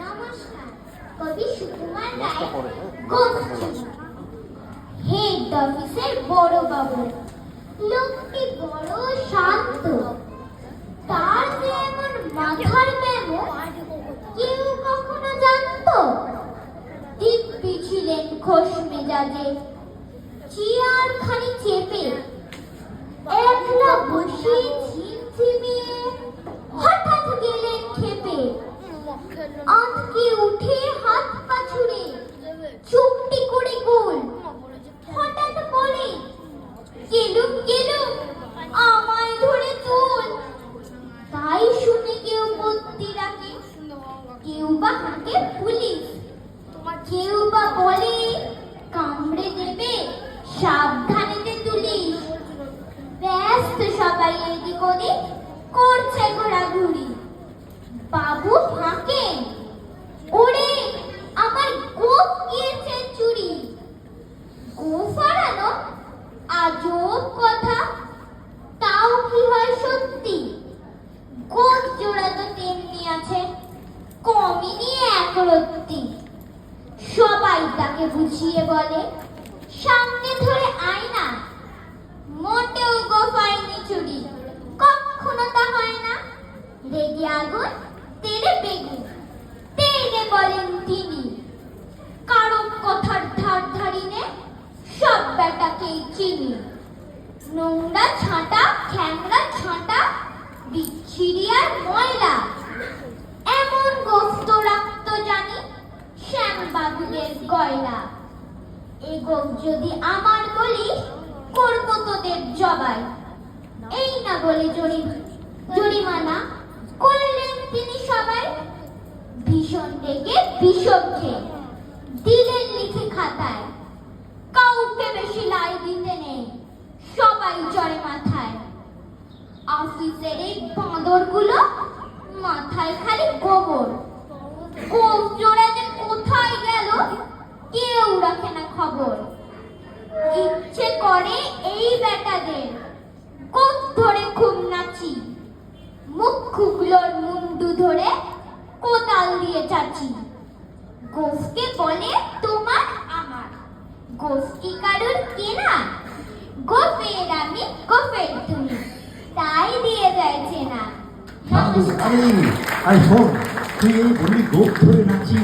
নমস্কার হ্যাঁ? বড় বাবু, লোকটি বড় শান্ত ছিলেন খোশ মেজাজে চেয়ার খানি চেপে, একলা বসে ঝিমঝিমিয়ে আঁতকে উঠে হাত পা ছুড়ে চুপটি করে গোল হঠাৎ বলে, গেলুম গেলুম, আমায় ধরে চল। তাই শুনে কেউ বদ্যি রাখে কেউ বা হাঁকে পুলিশ। কেউ বা বলে, কামড়ে দেবে সাবধানেতে তুলিস। ব্যস্ত সবাই এদিক ওদিক করছে ঘোরাঘুরি বাবু হাঁকেন ওরে আমার গোপ গিয়েছে চুরি গোপ হারানো আজব কথা? তাও কি হয় সত্যি? গোপ জোড়া তো তেমনি আছে রত্তি সবাই তাকে বুঝিয়ে বলে, সামনে ধরে আয়না মোটেও চুরি, কখনো তা হয় না। রেগে আগুন, তেরে বেগুন, তেরে বলেন তিনি। কারও কথার ধার ধারিনে সব বেটাকেই চিনি। নোংরা ছাঁটা খ্যাংরা ছাঁটা বিচ্ছিরি আর ময়লা। এমন গোস্ত রাখতো জানি শ্যাম বাবুদের গয়লা এ যদি আমার বলি, করব তোদের জবাই। এই না বলে জরি জরিমানা করলেন তিনি সবাই। ভীষণ রেগে বিষম খেয়ে চড়ে মাথায়। অফিসের এই বাঁদরগুলো মাথায় খালি গোবর। যে কোথায় গেল, কেউ রাখে না খবর। ইচ্ছে করে এই বেটাদের কোপ ধরে খুব নাচি। মুখগুলোর মুন্ডু ধরে কোদাল দিয়ে চাচি। গোফকে বলে তোমার আমার। গোফ কারুর কেনা? আমি গোফের তুমি তাই দিয়ে যাইছে না আরে আরে শোন তুই এই বললি গোপ ধরে নাচি